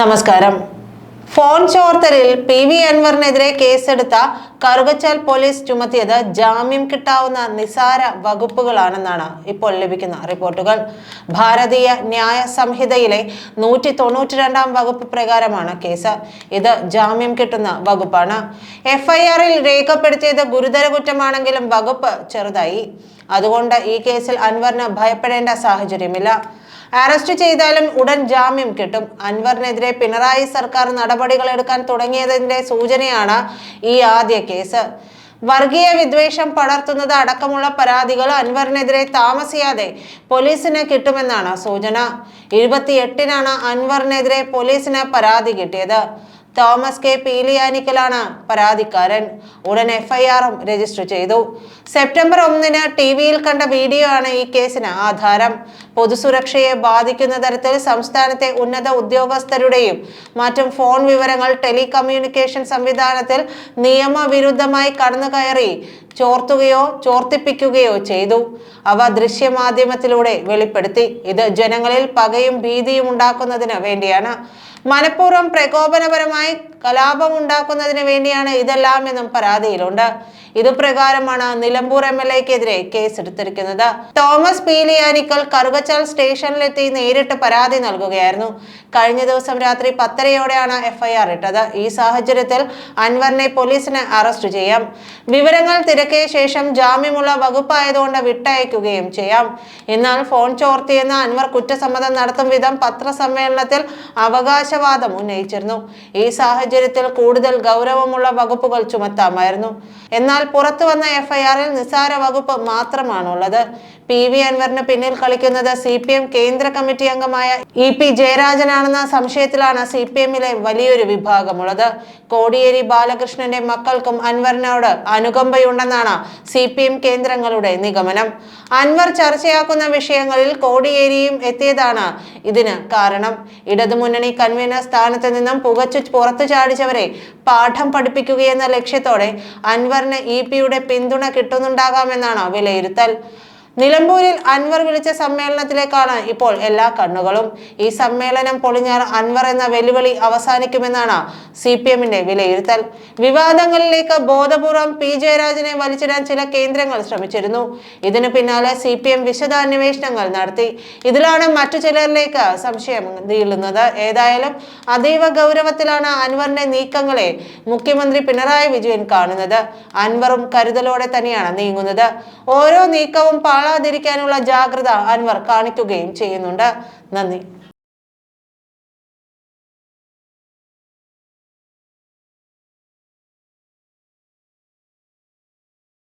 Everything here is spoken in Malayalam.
നമസ്കാരം. ഫോൺ ചോർത്തലിൽ പി വി അൻവറിനെതിരെ കേസെടുത്ത കറുകച്ചാൽ പോലീസ് ചുമത്തിയത് ജാമ്യം കിട്ടാവുന്ന നിസാര വകുപ്പുകളാണെന്നാണ് ഇപ്പോൾ ലഭിക്കുന്ന റിപ്പോർട്ടുകൾ. ഭാരതീയ ന്യായ സംഹിതയിലെ നൂറ്റി തൊണ്ണൂറ്റി രണ്ടാം വകുപ്പ് പ്രകാരമാണ് കേസ്. ഇത് ജാമ്യം കിട്ടുന്ന വകുപ്പാണ്. എഫ്ഐആറിൽ രേഖപ്പെടുത്തിയത് ഗുരുതര കുറ്റമാണെങ്കിലും വകുപ്പ് ചെറുതായി. അതുകൊണ്ട് ഈ കേസിൽ അൻവറിന് ഭയപ്പെടേണ്ട സാഹചര്യമില്ല. അറസ്റ്റ് ചെയ്താലും ഉടൻ ജാമ്യം കിട്ടും. അൻവറിനെതിരെ പിണറായി സർക്കാർ നടപടികൾ എടുക്കാൻ തുടങ്ങിയതിന്റെ സൂചനയാണ് ഈ ആദ്യ കേസ്. വർഗീയ വിദ്വേഷം പടർത്തുന്നത് അടക്കമുള്ള പരാതികൾ അൻവറിനെതിരെ താമസിയാതെ പോലീസിന് കിട്ടുമെന്നാണ് സൂചന. ഇരുപത്തിയെട്ടിനാണ് അൻവറിനെതിരെ പോലീസിന് പരാതി കിട്ടിയത്. തോമസ് കെ പീലിയാനിക്കലാണ് പരാതിക്കാരൻ. ഉടൻ എഫ്ഐആറും രജിസ്റ്റർ ചെയ്തു. സെപ്റ്റംബർ ഒന്നിന് ടി വിയിൽ കണ്ട വീഡിയോ ആണ് ഈ കേസിന് ആധാരം. പൊതുസുരക്ഷയെ ബാധിക്കുന്ന തരത്തിൽ സംസ്ഥാനത്തെ ഉന്നത ഉദ്യോഗസ്ഥരുടെയും മറ്റും ഫോൺ വിവരങ്ങൾ ടെലികമ്മ്യൂണിക്കേഷൻ സംവിധാനത്തിൽ നിയമവിരുദ്ധമായി കടന്നു കയറി ചോർത്തുകയോ ചോർത്തിപ്പിക്കുകയോ ചെയ്തു. അവ ദൃശ്യമാധ്യമത്തിലൂടെ വെളിപ്പെടുത്തി. ഇത് ജനങ്ങളിൽ പകയും ഭീതിയും ഉണ്ടാക്കുന്നതിന് വേണ്ടിയാണ്. മനഃപൂർവം പ്രകോപനപരമായി കലാപം ഉണ്ടാക്കുന്നതിന് വേണ്ടിയാണ് ഇതെല്ലാം എന്നും പരാതിയിലുണ്ട്. ഇതുപ്രകാരമാണ് നിലമ്പൂർ എം എൽ എക്കെതിരെ കേസെടുത്തിരിക്കുന്നത്. തോമസ് പീലിയാനിക്കൽ കറുകച്ചാൽ സ്റ്റേഷനിലെത്തി നേരിട്ട് പരാതി നൽകുകയായിരുന്നു. കഴിഞ്ഞ ദിവസം രാത്രി പത്തരയോടെയാണ് എഫ്ഐആർ ഇട്ടത്. ഈ സാഹചര്യത്തിൽ അൻവറിനെ പോലീസിന് അറസ്റ്റ് ചെയ്യാം. വിവരങ്ങൾ തിരക്കിയ ശേഷം ജാമ്യമുള്ള വകുപ്പായതുകൊണ്ട് വിട്ടയക്കുകയും ചെയ്യാം. എന്നാൽ ഫോൺ ചോർത്തിയെന്ന് അൻവർ കുറ്റസമ്മതം നടത്തും വിധം പത്രസമ്മേളനത്തിൽ അവകാശവാദം ഉന്നയിച്ചിരുന്നു. ഈ സാഹചര്യത്തിൽ കൂടുതൽ ഗൗരവമുള്ള വകുപ്പുകൾ ചുമത്താമായിരുന്നു. എന്നാൽ പുറത്തു വന്ന എഫ്ഐആറിൽ നിസാര വകുപ്പ് മാത്രമാണുള്ളത്. പി വി അൻവറിന് പിന്നിൽ കളിക്കുന്നത് സി പി എം കേന്ദ്ര കമ്മിറ്റി അംഗമായ ഇ പി ജയരാജനാണെന്ന സംശയത്തിലാണ് സി പി എമ്മിലെ വലിയൊരു വിഭാഗമുള്ളത്. കോടിയേരി ബാലകൃഷ്ണന്റെ മക്കൾക്കും അൻവറിനോട് അനുകമ്പയുണ്ടെന്നാണ് സി പി എം കേന്ദ്രങ്ങളുടെ നിഗമനം. അൻവർ ചർച്ചയാക്കുന്ന വിഷയങ്ങളിൽ കോടിയേരിയും എത്തിയതാണ് ഇതിന് കാരണം. ഇടതുമുന്നണി കൺവീനർ സ്ഥാനത്ത് നിന്നും പുകച്ചു പുറത്തു ചാടിച്ചവരെ പാഠം പഠിപ്പിക്കുകയെന്ന ലക്ഷ്യത്തോടെ അൻവറിന് ഇ പിയുടെ പിന്തുണ കിട്ടുന്നുണ്ടാകാമെന്നാണ് വിലയിരുത്തൽ. നിലമ്പൂരിൽ അൻവർ വിളിച്ച സമ്മേളനത്തിലേക്കാണ് ഇപ്പോൾ എല്ലാ കണ്ണുകളും. ഈ സമ്മേളനം പൊളിഞ്ഞാൽ അൻവർ എന്ന വെല്ലുവിളി അവസാനിക്കുമെന്നാണ് സി പി എമ്മിന്റെ വിലയിരുത്തൽ. വിവാദങ്ങളിലേക്ക് ബോധപൂർവം പി ജയരാജനെ വലിച്ചിടാൻ ചില കേന്ദ്രങ്ങൾ ശ്രമിച്ചിരുന്നു. ഇതിനു പിന്നാലെ സി പി എം വിശദാന്വേഷണങ്ങൾ നടത്തി. ഇതിലാണ് മറ്റു ചിലരിലേക്ക് സംശയം നീളുന്നത്. ഏതായാലും അതീവ ഗൗരവത്തിലാണ് അൻവറിന്റെ നീക്കങ്ങളെ മുഖ്യമന്ത്രി പിണറായി വിജയൻ കാണുന്നത്. അൻവറും കരുതലോടെ തന്നെയാണ് നീങ്ങുന്നത്. ഓരോ നീക്കവും പാളാതിരിക്കാനുള്ള ജാഗ്രത അൻവർ കാണിക്കുകയും ചെയ്യുന്നുണ്ട്. നന്ദി.